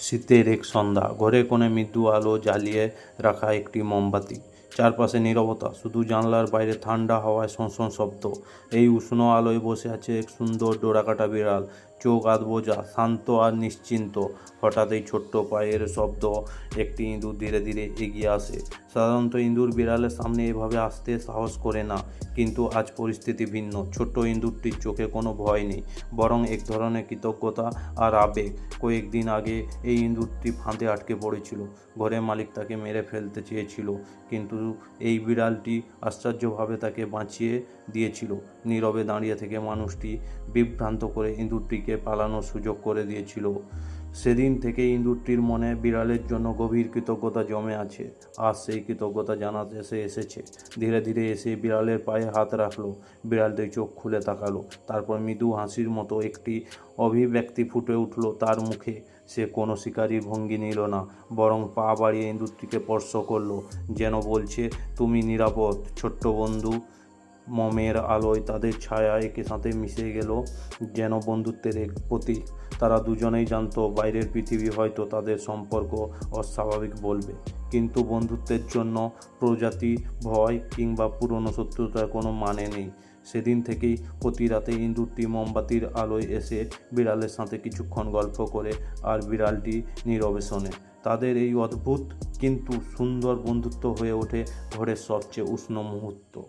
শীতের এক সন্ধ্যা। ঘরে কোণে মৃদু আলো জ্বালিয়ে রাখা একটি মোমবাতি। চারপাশে নীরবতা, শুধু জানলার বাইরে ঠান্ডা হাওয়ায় শোঁ শব্দ। এই উষ্ণ আলোয় বসে আছে এক সুন্দর ডোরাকাটা বিড়াল। চোখ আধ বোঝা শান্ত আর নিশ্চিন্ত। হঠাৎই ছোট্ট পায়ের শব্দ একটি ইঁদুর ধীরে ধীরে এগিয়ে আসে। সাধারণত ইঁদুর বিড়ালের সামনে এভাবে আসতে সাহস করে না, কিন্তু আজ পরিস্থিতি ভিন্ন। ছোট্ট ইঁদুরটির চোখে কোনো ভয় নেই, বরং এক ধরনের কৃতজ্ঞতা আর আবেগ। কয়েকদিন আগে এই ইঁদুরটি ফাঁদে আটকে পড়েছিল ঘরের মালিক তাকে মেরে ফেলতে চেয়েছিল, কিন্তু এই বিড়ালটি আশ্চর্যভাবে তাকে বাঁচিয়ে দিয়েছিল। নীরবে দাঁড়িয়ে থেকে মানুষটি বিভ্রান্ত করে ইঁদুরটিকে পালানোর সুযোগ করে দিয়েছিল। সেদিন থেকে ইঁদুরটির মনে বিড়ালের জন্য গভীর কৃতজ্ঞতা জমে আছে। আর সেই কৃতজ্ঞতা জানাতে সে এসেছে। ধীরে ধীরে এসে বিড়ালের পায়ে হাত রাখল। বিড়ালটি চোখ খুলে তাকালো। তারপর মৃদু হাসির মতো একটি অভিব্যক্তি ফুটে উঠল তার মুখে। সে কোনো শিকারীর ভঙ্গি নিল না, বরং পা বাড়িয়ে ইঁদুরটিকে স্পর্শ করল। যেন বলছে, তুমি নিরাপদ, ছোট্ট বন্ধু। মমের আলোয় তাদের ছায়া একে সাথে মিশে গেল, যেন বন্ধুত্বের এক প্রতীক। তারা দুজনেই জানতো, বাইরের পৃথিবী হয়তো তাদের সম্পর্ক অস্বাভাবিক বলবে। কিন্তু বন্ধুত্বের জন্য প্রজাতি, ভয় কিংবা পুরনো শত্রুতার কোনো মানে নেই। সেদিন থেকেই প্রতি রাতে ইন্দুরটি মোমবাতির আলোয় এসে বিড়ালের সাথে কিছুক্ষণ গল্প করে আর বিড়ালটি নীরবে শোনে। তাদের এই অদ্ভুত কিন্তু সুন্দর বন্ধুত্ব হয়ে ওঠে ঘরের সবচেয়ে উষ্ণ মুহূর্ত।